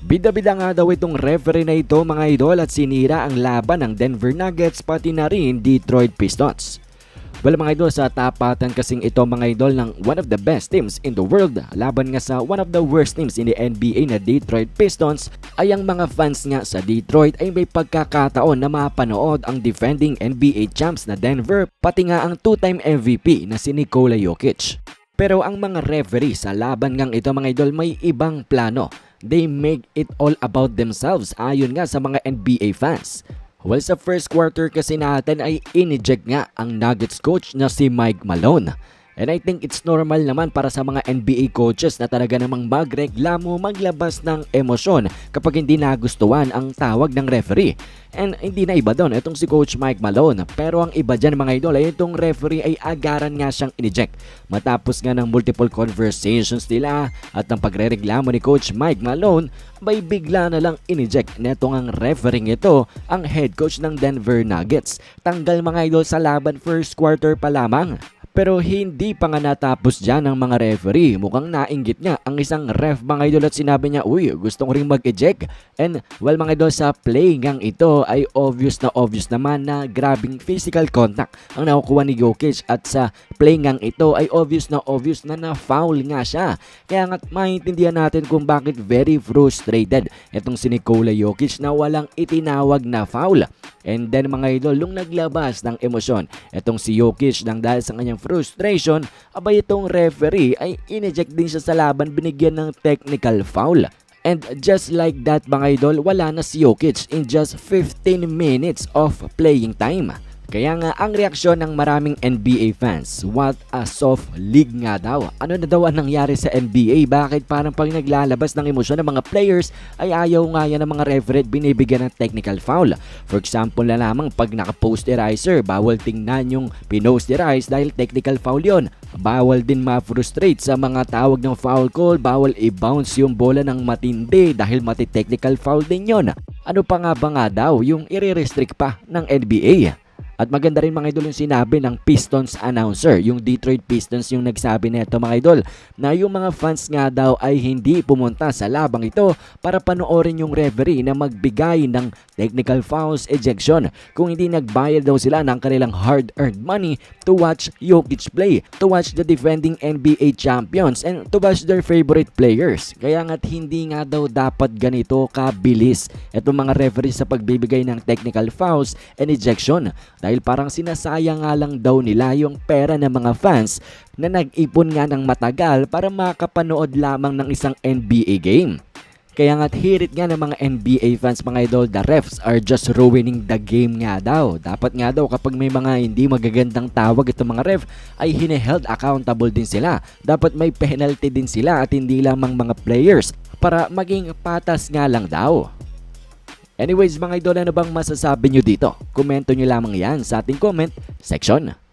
Bida-bida nga daw itong referee na ito mga idol at sinira ang laban ng Denver Nuggets pati na rin Detroit Pistons. Well mga idol, sa tapatan kasing ito mga idol ng one of the best teams in the world laban nga sa one of the worst teams in the NBA na Detroit Pistons ay ang mga fans nga sa Detroit ay may pagkakataon na mapanood ang defending NBA champs na Denver pati nga ang two-time MVP na si Nikola Jokic. Pero ang mga referee sa laban ngang ito mga idol may ibang plano. They make it all about themselves ayon nga sa mga NBA fans. Well, sa first quarter kasi natin ay ineject nga ang Nuggets coach na si Mike Malone. And I think it's normal naman para sa mga NBA coaches na talaga namang magreklamo, maglabas ng emosyon kapag hindi nagustuhan ang tawag ng referee. And hindi na iba doon, itong si Coach Mike Malone. Pero ang iba dyan mga idol ay itong referee ay agaran nga siyang ineject. Matapos nga ng multiple conversations nila at ang pagrereklamo ni Coach Mike Malone, bay bigla na lang ineject netong ang referee ito ang head coach ng Denver Nuggets. Tanggal mga idol sa laban first quarter pa lamang. Pero hindi pa nga natapos dyan ang mga referee. Mukhang nainggit niya ang isang ref mga idol at sinabi niya, Uy, gusto ko rin mag-eject. And well mga idol, sa play ngang ito ay obvious na obvious naman na grabing physical contact ang nakukuha ni Jokic. At sa play ngang ito ay obvious na obvious na na-foul nga siya. Kaya nga maintindihan natin kung bakit very frustrated itong si Nikola Jokic na walang itinawag na foul. And then mga idol, nung naglabas ng emosyon, itong si Jokic nang dahil sa kanyang frustration, abay itong referee ay ineject din siya sa laban binigyan ng technical foul. And just like that mga idol, wala na si Jokic in just 15 minutes of playing time. Kaya nga ang reaksyon ng maraming NBA fans, what a soft league nga daw. Ano na daw ang nangyari sa NBA? Bakit parang pag naglalabas ng emosyon ng mga players ay ayaw nga yan ng mga referee binibigyan ng technical foul? For example na lamang pag naka-posterizer, bawal tingnan yung pinosterize dahil technical foul yon. Bawal din ma-frustrate sa mga tawag ng foul call, bawal i-bounce yung bola ng matindi dahil mati-technical foul din yon. Ano pa nga ba nga daw yung i-restrict pa ng NBA? At maganda rin mga idol yung sinabi ng Pistons announcer, yung Detroit Pistons yung nagsabi nito mga idol, na yung mga fans nga daw ay hindi pumunta sa labang ito para panoorin yung referee na magbigay ng technical fouls ejection kung hindi nagbayad daw sila ng kanilang hard-earned money to watch Jokic play, to watch the defending NBA champions, and to watch their favorite players. Kaya nga't hindi nga daw dapat ganito kabilis itong mga referee sa pagbibigay ng technical fouls and ejection dahil parang sinasayang nga lang daw nila yung pera ng mga fans na nag-ipon nga ng matagal para makapanood lamang ng isang NBA game. Kaya nga't hirit nga ng mga NBA fans mga idol, the refs are just ruining the game nga daw. Dapat nga daw kapag may mga hindi magagandang tawag itong mga ref ay hineheld accountable din sila. Dapat may penalty din sila at hindi lamang mga players para maging patas nga lang daw. Anyways mga idol, ano bang masasabi nyo dito? Komento nyo lamang yan sa ating comment section.